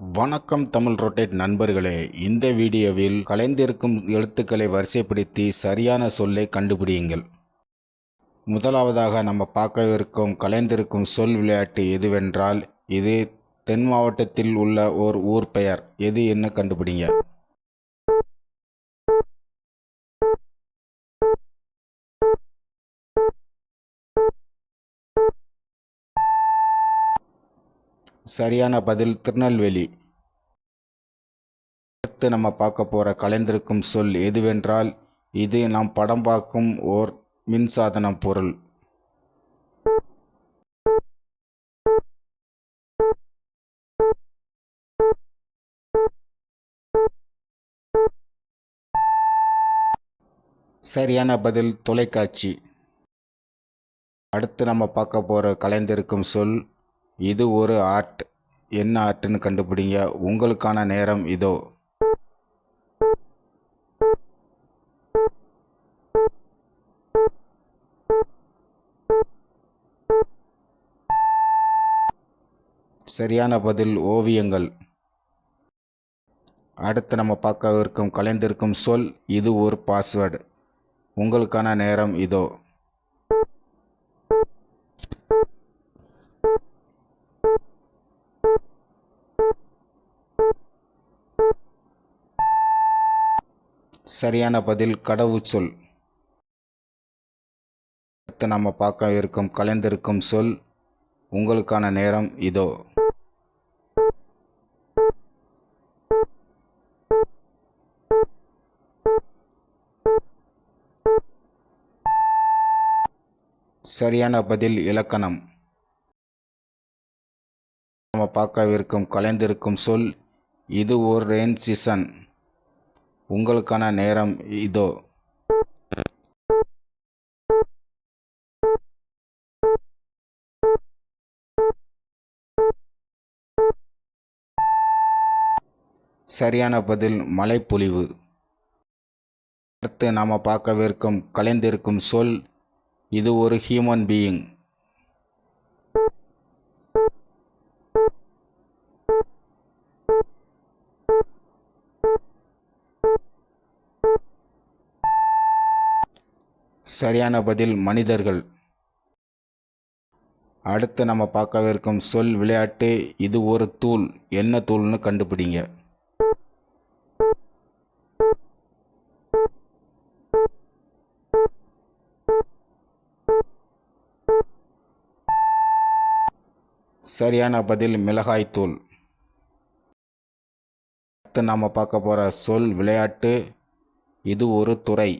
வணக்கம் தமிழ் ரொட்டேட் நண்பர்களே இந்த வீடியோவில் கலைந்திருக்கும் எழுத்துக்களை வரிசைப்படுத்தி சரியான சொல்லை கண்டுபிடியுங்கள். முதலாவதாக நம்ம பார்க்கவிருக்கும் கலைந்திருக்கும் சொல் விளையாட்டு எதுவென்றால் இது தென் மாவட்டத்தில் உள்ள ஓர் ஊர் பெயர். எது என்ன கண்டுபிடிங்க? சரியான பதில் திருநெல்வேலி. அடுத்து நம்ம பார்க்க போகிற கலைந்திருக்கும் சொல் எதுவென்றால் இது நாம் படம் பார்க்கும் ஓர் மின்சாதன பொருள். சரியான பதில் தொலைக்காட்சி. அடுத்து நம்ம பார்க்க போகிற கலைந்திருக்கும் சொல் இது ஒரு ஆர்ட். என்ன ஆர்ட்னு கண்டுபிடிங்க. உங்களுக்கான நேரம் இதோ. சரியான பதில் ஓவியங்கள். அடுத்து நம்ம பார்க்கவிருக்கும் கலைந்திருக்கும் சொல் இது ஒரு பாஸ்வேர்டு உங்களுக்கான நேரம் இதோ. சரியான பதில் கடவுச்சொல். அடுத்து நம்ம பார்க்க இருக்கும் கலைந்திருக்கும் சொல் உங்களுக்கான நேரம் இதோ. சரியான பதில் இலக்கணம். நம்ம பார்க்கவிருக்கும் கலைந்திருக்கும் சொல் இது ஒரு ரெயின் சீசன் உங்களுக்கான நேரம் இதோ. சரியான பதில் மழைப்பொழிவு அடுத்து நாம் பார்க்கவிருக்கும் கலைந்திருக்கும் சொல் இது ஒரு ஹியூமன் பீயிங் சரியான பதில் மனிதர்கள். அடுத்து நம்ம பார்க்கவிருக்கும் சொல் விளையாட்டு இது ஒரு தூள். என்ன தூள்னு கண்டுபிடிங்க. சரியான பதில் மிளகாய்த்தூள் அடுத்து நாம் பார்க்க போகிற சொல் விளையாட்டு இது ஒரு துறை.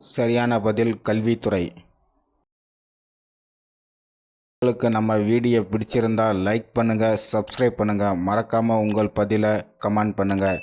சரியான பதில் கல்வித்துறை. உங்களுக்கு நம்ம வீடியோ பிடிச்சிருந்தா லைக் பண்ணுங்கள் சப்ஸ்கிரைப் பண்ணுங்கள் மறக்காமல் உங்கள் பதிலை கமெண்ட் பண்ணுங்கள்